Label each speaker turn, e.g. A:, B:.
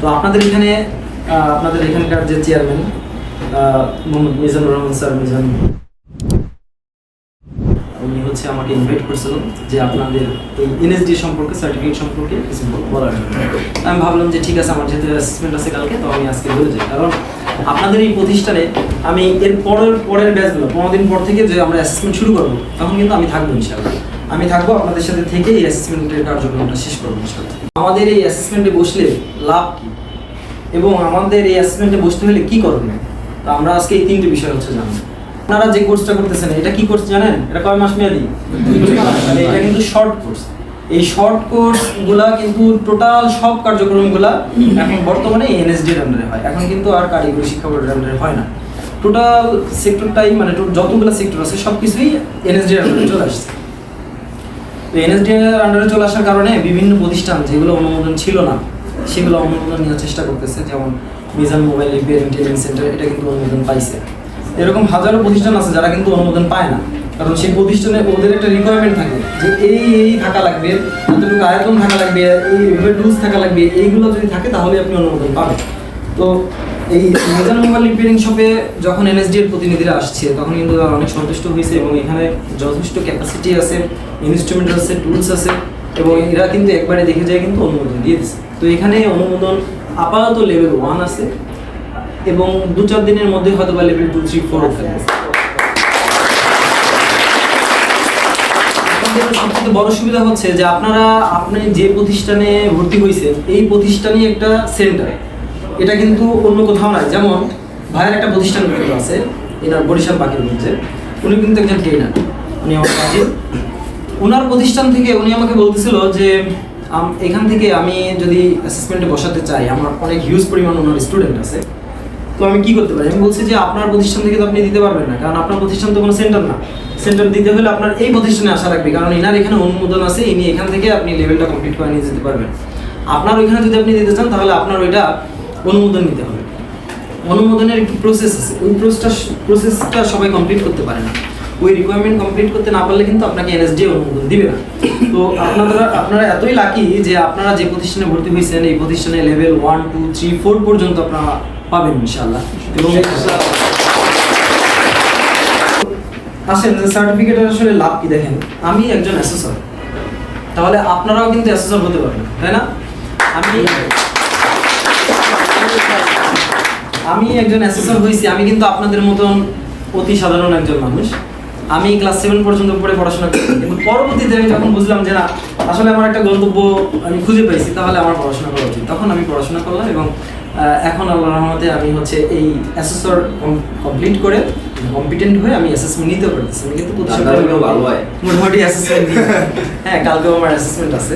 A: তো আপনাদের এখানে আপনাদের এখানকার যে চেয়ারম্যান মোহাম্মদ মিজানুর রহমান স্যার, মিজান, উনি হচ্ছে আমাকে ইনভাইট করেছিলেন যে আপনাদের এই এনএসডি সম্পর্কে সার্টিফিকেট সম্পর্কে কিছু বলার আমি ভাবলাম যে ঠিক আছে, আমার যেহেতু অ্যাসেসমেন্ট আছে কালকে, তো আমি আজকে বলে যাই। কারণ আপনাদের এই প্রতিষ্ঠানে আমি এর পরের পরের ব্যাচগুলো পনেরো দিন পর থেকে যে আমরা অ্যাসেসমেন্ট শুরু করব, তখন কিন্তু আমি থাকব ইনশাআল্লাহ। আমি থাকব আপনাদের সাথে থেকে এই অ্যাসেসমেন্টের কার্যক্রমটা শেষ করব ইনশাআল্লাহ। আমাদের এই অ্যাসেসমেন্টে বসলে লাভ কি? এবং আমাদের এই অ্যাসেসমেন্টে বসতে হলে কি করণীয়? তো আমরা আজকে এই তিনটে বিষয় হচ্ছে জানব। আপনারা যে কোর্সটা করতেছেন, এটা কি কোর্স জানেন? এটা কয় মাস মেয়াদি? এটা কিন্তু শর্ট কোর্স এই শর্ট কোর্সগুলা কিন্তু টোটাল সব কার্যক্রমগুলা এখন বর্তমানে এনএসডি এর আন্ডারে হয়। এখন কিন্তু আর কারিগরি শিক্ষা বোর্ডের আন্ডারে হয় না। টোটাল সেক্টরটাই মানে যতগুলো সেক্টর আছে সব কিছুই এনএসডি এর আন্ডারে চলে আসছে। এনএসডি এর আন্ডারে চলে আসার কারণে বিভিন্ন প্রতিষ্ঠান যেগুলো অনুমোদন ছিল না সেগুলো অনুমোদন নেওয়ার চেষ্টা করতেছে, যেমন Mizan mobile repair training centre, এটা কিন্তু অনুমোদন পাইছে। এরকম হাজারো প্রতিষ্ঠান আছে যারা কিন্তু অনুমোদন পায় না। কারণ সেই প্রতিষ্ঠানে ওদের একটা রিকোয়ারমেন্ট থাকে যে এই এই থাকা লাগবে, এতটুকু আয়তন থাকা লাগবে এইভাবে ডুজ থাকা লাগবে, এইগুলো যদি থাকে তাহলে আপনি অনুমোদন পাবেন। তো এই মিজান মোবাইল রিপেয়ারিং শপে যখন এনএসডি এর প্রতিনিধিরা আসছে, তখন কিন্তু তারা অনেক সন্তুষ্ট হয়েছে এবং এখানে যথেষ্ট ক্যাপাসিটি আছে ইনস্ট্রুমেন্ট আছে টুলস আছে, এবং এরা কিন্তু একবারে দেখে যায় কিন্তু অনুমোদন দিয়ে দিচ্ছে তো এখানে অনুমোদন আপাতত লেভেল ওয়ান আছে এবং দু চার দিনের মধ্যে হয়তো বা লেভেল টু থ্রি ফোর সবথেকে বড় সুবিধা হচ্ছে যে আপনারা, আপনি যে প্রতিষ্ঠানে ভর্তি হয়েছেন এই প্রতিষ্ঠানই একটা সেন্টার এটা কিন্তু অন্য কোথাও নাই। যেমন ভাইয়ের একটা প্রতিষ্ঠান কিন্তু আছে, এনার বরিশাল বাকির মধ্যে। উনি কিন্তু একজন ট্রেনার উনি আমার কাজে ওনার প্রতিষ্ঠান থেকে উনি আমাকে বলতেছিল যে এখান থেকে আমি যদি অ্যাসেসমেন্টে বসাতে চাই, আমার অনেক হিউজ পরিমাণ ওনার স্টুডেন্ট আছে। তো আমি কি করতে পারি? আমি বলছি যে, আপনার প্রতিষ্ঠান থেকে তো আপনি দিতে পারবেন না, কারণ আপনার প্রতিষ্ঠান তো কোনো সেন্টার না। সেন্টার দিতে হলে আপনার এই প্রতিষ্ঠানে আসা লাগবে কারণ এনার এখানে অনুমোদন আছে, ইনি এখান থেকে আপনি লেভেলটা কমপ্লিট করে নিয়ে যেতে পারবেন। আপনার ওইখানে যদি আপনি দিতে চান, তাহলে আপনার ওইটা অনুমোদন নিতে হবে। অনুমোদনের একটু প্রসেস আছে। ওই প্রসেসটা প্রসেসটা সবাই কমপ্লিট করতে পারে না। ওই রিকোয়ারমেন্ট কমপ্লিট করতে না পারলে কিন্তু আপনাকে এনএসডি অনুমোদন দিবে না। তো আপনারা আপনারা এতই লাকি যে আপনারা যে প্রতিষ্ঠানে ভর্তি হয়েছেন, এই প্রতিষ্ঠানে level one two three four পর্যন্ত আপনারা পাবেন ইনশাল্লাহ এবং আসেন সার্টিফিকেটের আসলে লাভ কি দেখেন? আমি একজন অ্যাসেসর তাহলে আপনারাও কিন্তু অ্যাসেসর হতে পারবেন, তাই না? আমি আমি একজন অ্যাসেসর হয়েছি, আমি কিন্তু আপনাদের মতন অতি সাধারণ একজন মানুষ। আমি ক্লাস সেভেন পর্যন্ত পড়ে পড়াশোনা করি। কিন্তু পরবর্তীতে আমি যখন বুঝলাম যে না আসলে আমার একটা গন্তব্য আমি খুঁজে পেয়েছি তাহলে আমার পড়াশোনা করা উচিত। তখন আমি পড়াশোনা করলাম এবং এখন আল্লাহ রহমতে আমি হচ্ছে এই অ্যাসেসর কমপ্লিট করে কম্পিটেন্ট হয়ে আমি অ্যাসেসমেন্ট নিতে পারতেছি। আমি কিন্তু
B: ভালো হয়।
A: মোটামুটি অ্যাসেসমেন্ট হ্যাঁ কালকেও আমার অ্যাসেসমেন্ট আছে।